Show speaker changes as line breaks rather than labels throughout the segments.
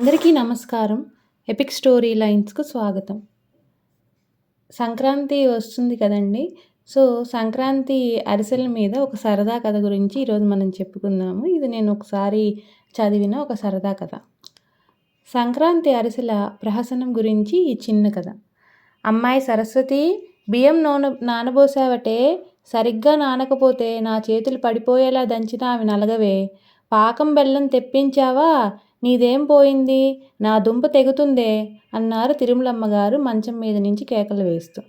అందరికీ నమస్కారం. Epic story లైన్స్కు స్వాగతం. సంక్రాంతి వస్తుంది కదండి. సో సంక్రాంతి అరిసెల మీద ఒక సరదా కథ గురించి ఈరోజు మనం చెప్పుకుందాము. ఇది నేను ఒకసారి చదివిన ఒక సరదా కథ. సంక్రాంతి అరిసెల ప్రహసనం గురించి ఈ చిన్న కథ. అమ్మాయి సరస్వతి బియ్యం నూనె నానబోసావటే సరిగ్గా నానకపోతే నా చేతులు పడిపోయేలా దంచినా అవి నలగవే. పాకం బెల్లం తెప్పించావా? నీదేం పోయింది? నా దుంప తెగుతుందే? అన్నారు తిరుమలమ్మగారు మంచం మీద నుంచి కేకలు వేస్తూ.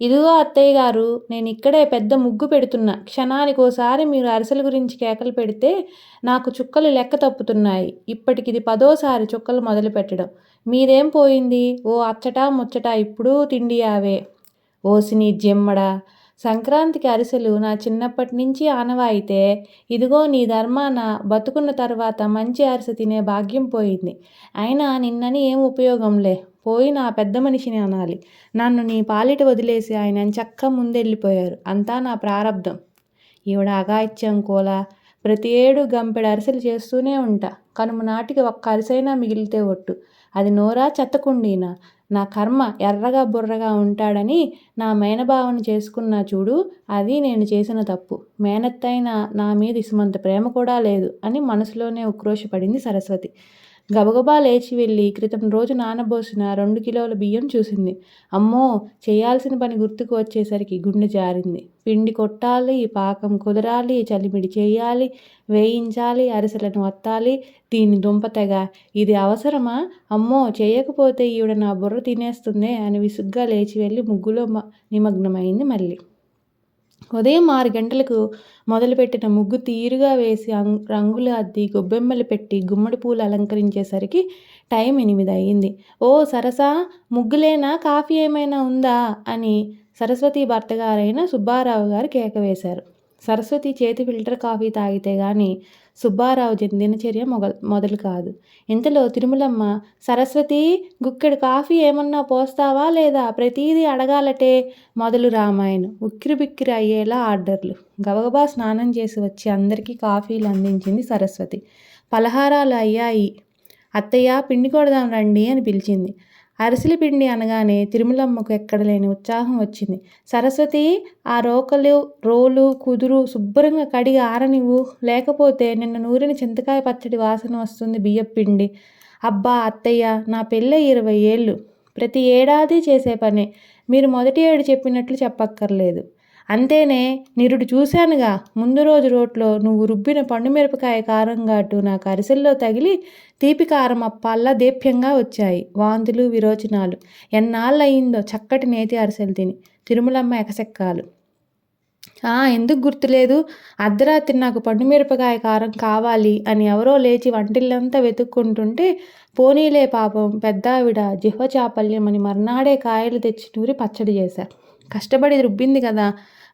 ఇదిగో అత్తయ్య గారు నేను ఇక్కడే పెద్ద ముగ్గు పెడుతున్నా. క్షణానికోసారి మీరు అరిసెల గురించి కేకలు పెడితే నాకు చుక్కలు లెక్క తప్పుతున్నాయి. ఇప్పటికిది పదోసారి చుక్కలు మొదలు పెట్టడం. మీదేం పోయింది? ఓ అచ్చటా ముచ్చటా ఇప్పుడు తిండియావే. ఓసిని జెమ్మడా! సంక్రాంతికి అరిసెలు నా చిన్నప్పటి నుంచి ఆనవాయితే ఇదిగో నీ ధర్మాన బతుకున్న తర్వాత మంచి అరిసె తినే భాగ్యం పోయింది. అయినా నిన్నని ఏం ఉపయోగంలే? పోయి నా పెద్ద మనిషిని అనాలి. నన్ను నీ పాలిట వదిలేసి ఆయన చక్క ముందెళ్ళిపోయారు. అంతా నా ప్రారంధం ఈవిడ అగాయిత్యం కోలా ప్రతి ఏడు గంపెడు అరిసెలు చేస్తూనే ఉంటా. కనుమ నాటికి ఒక్క అరిసైనా మిగిలితే ఒట్టు. అది నోరా చెత్తకుండీనా నా కర్మ ఎర్రగా బుర్రగా ఉంటాడని నా మేనభావన చేసుకున్నా చూడు అది నేను చేసిన తప్పు. మేనత్తైన నా మీద ఇసుమంత ప్రేమ కూడా లేదు అని మనసులోనే ఉక్రోషపడింది సరస్వతి. గబగబా లేచి వెళ్ళి క్రితం రోజు నానబోసిన రెండు కిలోల బియ్యం చూసింది. అమ్మో చేయాల్సిన పని గుర్తుకు వచ్చేసరికి గుండె జారింది. పిండి కొట్టాలి పాకం కుదరాలి చలిమిడి చేయాలి వేయించాలి అరిసెలను వత్తాలి దీన్ని దుంపతెగ ఇది అవసరమా? అమ్మో చేయకపోతే ఈవిడ నా బుర్ర తినేస్తుందే అని విసుగ్గా లేచి వెళ్ళి ముగ్గులో నిమగ్నమైంది మళ్ళీ. ఉదయం ఆరు గంటలకు మొదలుపెట్టిన ముగ్గు తీరుగా వేసి రంగులు అద్ది గొబ్బెమ్మలు పెట్టి గుమ్మడి పూలు అలంకరించేసరికి టైం ఎనిమిది అయింది ఓ సరసా ముగ్గులేనా? కాఫీ ఏమైనా ఉందా? అని సరస్వతి భర్త గారైన సుబ్బారావు గారు కేక వేశారు. సరస్వతి చేతి ఫిల్టర్ కాఫీ తాగితే గాని సుబ్బారావు దినచర్య మొగ మొదలు కాదు. ఇంతలో తిరుమలమ్మ సరస్వతి గుక్కెడు కాఫీ ఏమన్నా పోస్తావా లేదా? ప్రతీదీ అడగాలటే మొదలు రామాయణం. ఉక్కిరి బిక్కిరి అయ్యేలా ఆర్డర్లు. గబగబా స్నానం చేసి వచ్చి అందరికీ కాఫీలు అందించింది సరస్వతి. పలహారాలు అయ్యాయి. అత్తయ్య పిండి కొడదాం రండి అని పిలిచింది. అరిసెల పిండి అనగానే తిరుమలమ్మకు ఎక్కడ లేని ఉత్సాహం వచ్చింది. సరస్వతి ఆ రోకలు రోలు కుదురు శుభ్రంగా కడిగి ఆరనివ్వు లేకపోతే నిన్న నూరిన చింతకాయ పచ్చడి వాసన వస్తుంది బియ్యం పిండి. అబ్బా అత్తయ్య నా పెళ్ళ ఇరవై ఏళ్ళు. ప్రతి ఏడాది చేసే పనే. మీరు మొదటి ఏడు చెప్పినట్లు చెప్పక్కర్లేదు. అంతేనే నిరుడు చూశానుగా ముందు రోజు రోట్లో నువ్వు రుబ్బిన పండుమిరపకాయ కారం ఘాటు నాకు అరిసెల్లో తగిలి తీపి కారం అప్పాల్లా దేప్యంగా వచ్చాయి. వాంతులు విరోచనాలు. ఎన్నాళ్ళయిందో చక్కటి నేతి అరిసెలు తిని. తిరుమలమ్మ ఎకసెక్కాలు. ఎందుకు గుర్తులేదు? అర్ధరాత్రి నాకు పండుమిరపకాయ కారం కావాలి అని ఎవరో లేచి వంటిల్లంతా వెతుక్కుంటుంటే పోనీలే పాపం పెద్దావిడ జిహ్వ చాపల్యం అని మర్నాడే కాయలు తెచ్చి నూరి పచ్చడి చేశారు కష్టపడి రుబ్బింది కదా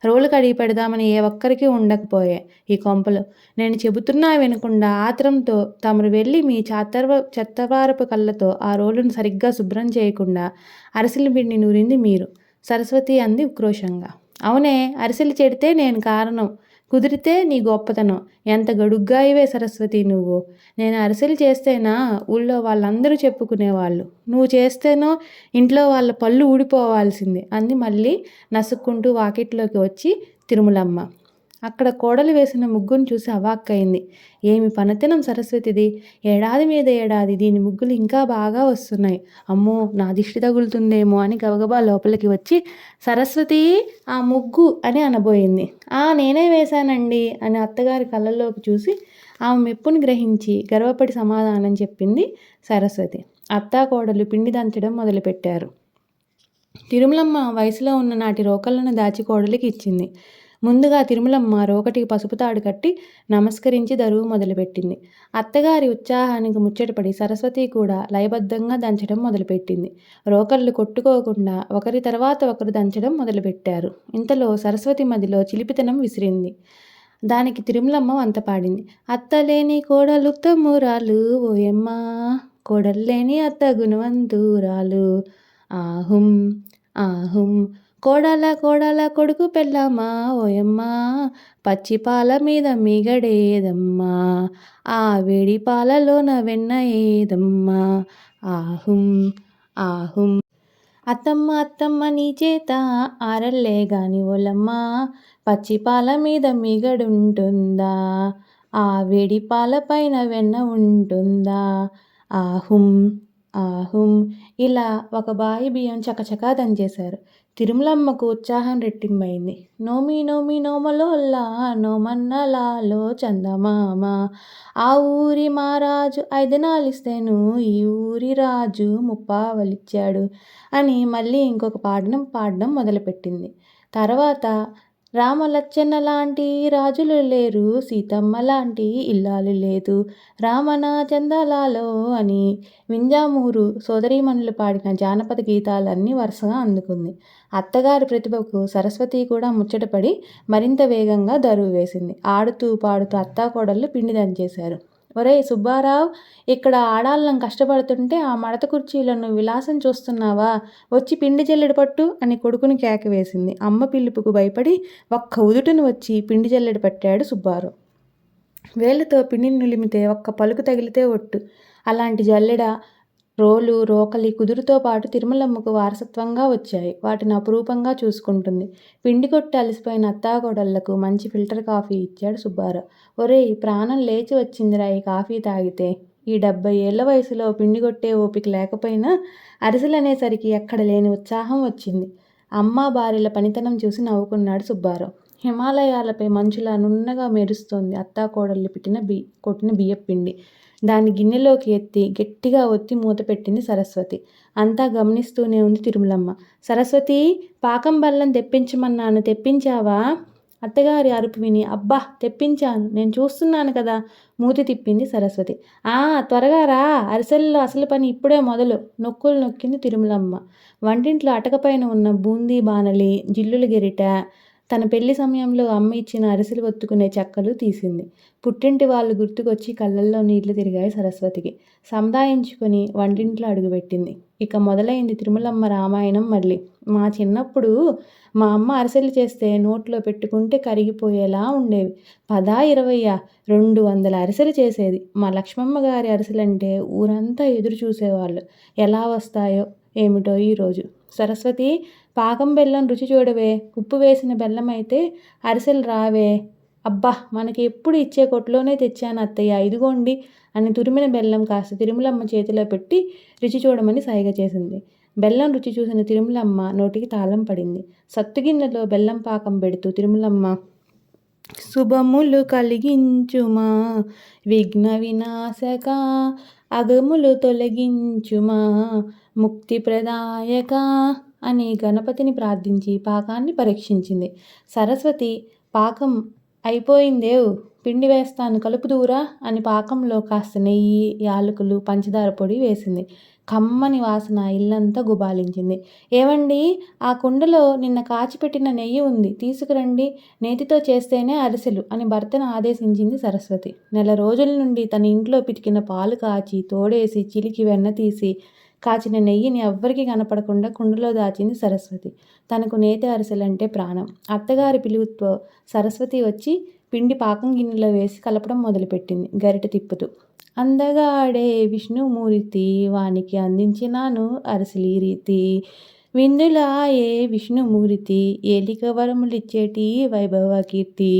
రోలు కడిగి పెడదామని ఏ ఒక్కరికి ఉండకపోయే ఈ కొంపలు. నేను చెబుతున్నా వినకుండా ఆత్రంతో తమరు వెళ్ళి మీ చాతర్వ చెత్తవారపు కళ్ళతో ఆ రోలును సరిగ్గా శుభ్రం చేయకుండా అరిసెల పిండి నూరింది మీరు. సరస్వతి అంది ఉక్రోషంగా. అవునే అరిసెలు చెడితే నేను కారణం కుదిరితే నీ గొప్పతనం. ఎంత గడుగ్గా గడుగ్గాయివే సరస్వతి నువ్వు. నేను అరిసెలు చేస్తేనా ఊళ్ళో వాళ్ళందరూ చెప్పుకునేవాళ్ళు. నువ్వు చేస్తేనో ఇంట్లో వాళ్ళ పళ్ళు ఊడిపోవాల్సింది. అంది మళ్ళీ నసుక్కుంటూ వాకిట్లోకి వచ్చి తిరుమలమ్మ. అక్కడ కోడలు వేసిన ముగ్గును చూసి అవాక్కయింది ఏమి పనతనం సరస్వతిది? ఏడాది మీద ఏడాది దీని ముగ్గులు ఇంకా బాగా వస్తున్నాయి. అమ్మో నా దిష్టి తగులుతుందేమో అని గబగబా లోపలికి వచ్చి సరస్వతి ఆ ముగ్గు అని అనబోయింది. ఆ నేనే వేశానండి అని అత్తగారి కళ్ళల్లోకి చూసి ఆమె మెప్పును గ్రహించి గర్వపడి సమాధానం చెప్పింది సరస్వతి. అత్తా కోడలు పిండి దంచడం మొదలుపెట్టారు. తిరుమలమ్మ వయసులో ఉన్న నాటి రోకళ్ళను దాచి కోడలికి ఇచ్చింది. ముందుగా తిరుమలమ్మ రోకటికి పసుపు తాడు కట్టి నమస్కరించి దరువు మొదలుపెట్టింది. అత్తగారి ఉత్సాహానికి ముచ్చటపడి సరస్వతి కూడా లయబద్ధంగా దంచడం మొదలుపెట్టింది. రోకళ్ళు కొట్టుకోకుండా ఒకరి తర్వాత ఒకరు దంచడం మొదలుపెట్టారు. ఇంతలో సరస్వతి మదిలో చిలిపితనం విసిరింది. దానికి తిరుమలమ్మ వంత పాడింది. అత్తలేని కోడలు తమ్మురాలు ఓయమ్మ! కోడల్లేని అత్త గుణవంతురాలు. ఆహుం ఆహుం! కోడల కోడల కొడుకు పెళ్ళమ్మా ఓయమ్మ పచ్చి పాల మీద మిగడేదమ్మా ఆ వేడి పాలలోన వెన్న ఏదమ్మా? ఆహుం ఆహుం. అత్తమ్మ అత్తమ్మ నీ చేత ఆరల్లే గాని ఓలమ్మా పచ్చి పాల మీద మిగడుంటుందా? ఆ వేడి పాల పైన వెన్న ఉంటుందా? ఆహుం ఆహుం ఇలా ఒక బాయి బియ్యం చకచకా దంచేశారు తిరుమలమ్మకు ఉత్సాహం రెట్టింపైంది. నోమి నోమి నోమలోల్లా నోమన్నలాలో చందమామ. ఆ ఊరి మహారాజు ఐదనాలిస్తేను ఈ ఊరి రాజు ముప్పావలిచ్చాడు అని మళ్ళీ ఇంకొక పాడడం పాడడం మొదలుపెట్టింది. తర్వాత రామలచ్చన్న లాంటి రాజులు లేరు సీతమ్మ లాంటి ఇల్లాలు లేదు. రామన చందలాలో అని వింజామూరు సోదరీమణులు పాడిన జానపద గీతాలన్నీ వరుసగా అందుకుంది. అత్తగారి ప్రతిభకు సరస్వతి కూడా ముచ్చటపడి మరింత వేగంగా దరువు వేసింది. ఆడుతూ పాడుతూ అత్తాకోడళ్ళు పిండి దంచేశారు. ఒరేయ్ సుబ్బారావు ఇక్కడ ఆడాళ్ళం కష్టపడుతుంటే ఆ మడత కుర్చీలను విలాసం చూస్తున్నావా? వచ్చి పిండి జల్లెడ పట్టు అని కొడుకుని కేక వేసింది. అమ్మ పిలుపుకు భయపడి ఒక్క ఉదుటను వచ్చి పిండి జల్లెడ పట్టాడు సుబ్బారావు. వేళ్ళతో పిండిని నులిమితే ఒక్క పలుకు తగిలితే ఒట్టు. అలాంటి జల్లెడ రోలు రోకలి కుదురుతో పాటు తిరుమలమ్మకు వారసత్వంగా వచ్చాయి. వాటిని అపురూపంగా చూసుకుంటుంది. పిండి కొట్టి అలసిపోయిన అత్తాకోడళ్ళకు మంచి ఫిల్టర్ కాఫీ ఇచ్చాడు సుబ్బారావు. ఒరేయ్ ప్రాణం లేచి వచ్చిందిరా ఈ కాఫీ తాగితే. ఈ డెబ్బై ఏళ్ళ వయసులో పిండి కొట్టే ఓపిక లేకపోయినా అరిసెలనేసరికి ఎక్కడ లేని ఉత్సాహం వచ్చింది. అమ్మ భార్యల పనితనం చూసి నవ్వుకున్నాడు సుబ్బారావు. హిమాలయాలపై మంచులా నున్నగా మెరుస్తోంది అత్తాకోడళ్ళు పెట్టిన బి కొట్టిన బియ్యపిండి దాన్ని గిన్నెలోకి ఎత్తి గట్టిగా ఒత్తి మూత పెట్టింది సరస్వతి. అంతా గమనిస్తూనే ఉంది తిరుమలమ్మ. సరస్వతి పాకం బల్లం తెప్పించమన్నాను తెప్పించావా? అత్తగారి అరుపు విని అబ్బా తెప్పించాను. నేను చూస్తున్నాను కదా మూతి తిప్పింది సరస్వతి. ఆ త్వరగా రా. అరిసెల్లో అసలు పని ఇప్పుడే మొదలు. నొక్కులు నొక్కింది తిరుమలమ్మ. వంటింట్లో అటకపైన ఉన్న బూందీ బాణలి జిల్లుల గెరిట తన పెళ్ళి సమయంలో అమ్మ ఇచ్చిన అరిసెలు ఒత్తుకునే చెక్కలు తీసింది. పుట్టింటి వాళ్ళు గుర్తుకొచ్చి కళ్ళల్లో నీళ్ళు తిరిగాయి సరస్వతికి. సముదాయించుకొని వంటింట్లో అడుగుపెట్టింది. ఇక మొదలైంది తిరుమలమ్మ రామాయణం మళ్ళీ. మా చిన్నప్పుడు మా అమ్మ అరిసెలు చేస్తే నోట్లో పెట్టుకుంటే కరిగిపోయేలా ఉండేవి. పదా ఇరవయ్యా రెండు వందల అరిసెలు చేసేది. మా లక్ష్మమ్మ గారి అరిసెలంటే ఊరంతా ఎదురు చూసేవాళ్ళు. ఎలా వస్తాయో ఏమిటో ఈరోజు సరస్వతి పాకం బెల్లం రుచి చూడవే ఉప్పు వేసిన బెల్లం అయితే అరిసెలు రావే. అబ్బా మనకి ఎప్పుడు ఇచ్చే కొట్లోనే తెచ్చాను అత్తయ్య ఇదిగోండి అని తురిమిన బెల్లం కాస్త తిరుమలమ్మ చేతిలో పెట్టి రుచి చూడమని సైగ చేసింది. బెల్లం రుచి చూసిన తిరుమలమ్మ నోటికి తాళం పడింది. సత్తుగిన్నెలో బెల్లం పాకం పెడుతూ తిరుమలమ్మ శుభములు కలిగించుమా విఘ్న వినాశక అగములు తొలగించుమా ముక్తి ప్రదాయక అని గణపతిని ప్రార్థించి పాకాన్ని పరీక్షించింది. సరస్వతి పాకం అయిపోయిందేవ్ పిండి వేస్తాను కలుపుదూరా అని పాకంలో కాస్త నెయ్యి యాలకులు పంచదార పొడి వేసింది. కమ్మని వాసన ఇల్లంతా గుబాలించింది. ఏవండి ఆ కుండలో నిన్న కాచిపెట్టిన నెయ్యి ఉంది. తీసుకురండి నేతితో చేస్తేనే అరిసెలు అని భర్తను ఆదేశించింది సరస్వతి. నెల రోజుల నుండి తన ఇంట్లో పితికిన పాలు కాచి తోడేసి చిలికి వెన్న తీసి కాచిన నెయ్యిని ఎవ్వరికీ కనపడకుండా కుండలో దాచింది సరస్వతి. తనకు నేతి అరిసెలంటే ప్రాణం. అత్తగారి పిలుపుతో సరస్వతి వచ్చి పిండి పాకం గిన్నెలో వేసి కలపడం మొదలుపెట్టింది. గరిట తిప్పుతూ అందగా ఆడే విష్ణుమూర్తి వానికి అందించినాను అరసిలి రీతి. విందులాయే విష్ణుమూర్తి ఏలిక వరములిచ్చేటి వైభవ కీర్తి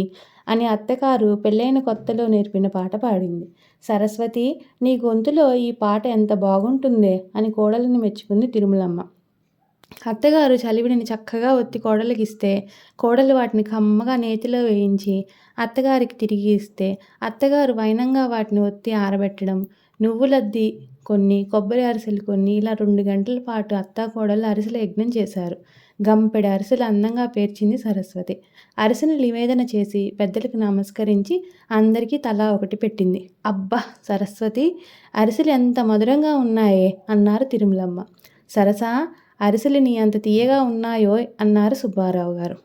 అని అత్తగారు పెళ్ళైన కొత్తలో నేర్పిన పాట పాడింది. సరస్వతి నీ గొంతులో ఈ పాట ఎంత బాగుంటుందే అని కోడలిని మెచ్చుకుంది తిరుమలమ్మ. అత్తగారు చలివిడిని చక్కగా ఒత్తి కోడలికి ఇస్తే కోడలు వాటిని కమ్మగా నేతిలో వేయించి అత్తగారికి తిరిగి ఇస్తే అత్తగారు వైనంగా వాటిని ఒత్తి ఆరబెట్టడం. నువ్వులద్ది కొన్ని కొబ్బరి అరిసెలు కొన్ని ఇలా రెండు గంటల పాటు అత్తా కోడలు అరిసెల యజ్ఞం చేశారు. గంపెడి అరిసెలు అందంగా పేర్చింది సరస్వతి. అరిసెను నివేదన చేసి పెద్దలకు నమస్కరించి అందరికీ తలా ఒకటి పెట్టింది. అబ్బా సరస్వతి అరిసెలు ఎంత మధురంగా ఉన్నాయే అన్నారు తిరుమలమ్మ. సరసా అరిసెలు నీ అంత తీయగా ఉన్నాయో అన్నారు సుబ్బారావు గారు.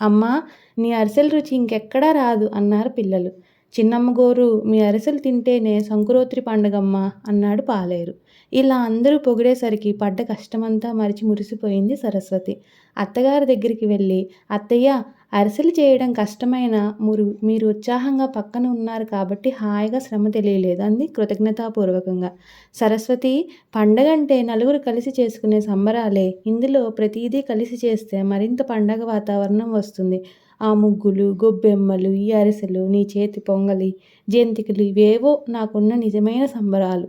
అమ్మా నీ అరిసెల రుచి ఇంకెక్కడా రాదు అన్నారు పిల్లలు. చిన్నమ్మ గోరు మీ అరిసెలు తింటేనే సంకురోత్రి పండగమ్మ అన్నాడు పాలేరు. ఇలా అందరూ పొగిడేసరికి పడ్డ కష్టమంతా మరిచి మురిసిపోయింది సరస్వతి. అత్తగారి దగ్గరికి వెళ్ళి అత్తయ్య అరిసెలు చేయడం కష్టమైన మురు మీరు ఉత్సాహంగా పక్కన ఉన్నారు కాబట్టి హాయిగా శ్రమ తెలియలేదు అంది కృతజ్ఞతాపూర్వకంగా. సరస్వతి పండగ అంటే నలుగురు కలిసి చేసుకునే సంబరాలే. ఇందులో ప్రతీదీ కలిసి చేస్తే మరింత పండగ వాతావరణం వస్తుంది. ఆ ముగ్గులు, గొబ్బెమ్మలు, ఈ అరిసెలు, నీ చేతి పొంగలి, జంతికలు ఇవేవో నాకున్న నిజమైన సంబరాలు.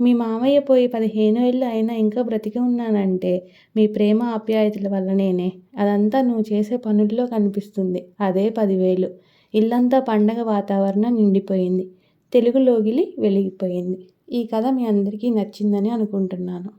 మీ మామయ్య పోయి పదిహేను ఏళ్ళు అయినా ఇంకా బ్రతికి ఉన్నానంటే మీ ప్రేమ ఆప్యాయతల వల్లనేనే. అదంతా నువ్వు చేసే పనుల్లో కనిపిస్తుంది. అదే పదివేలు. ఇల్లంతా పండగ వాతావరణం నిండిపోయింది. తెలుగు లోగిలి వెలిగిపోయింది. ఈ కథ మీ అందరికీ నచ్చిందని అనుకుంటున్నాను.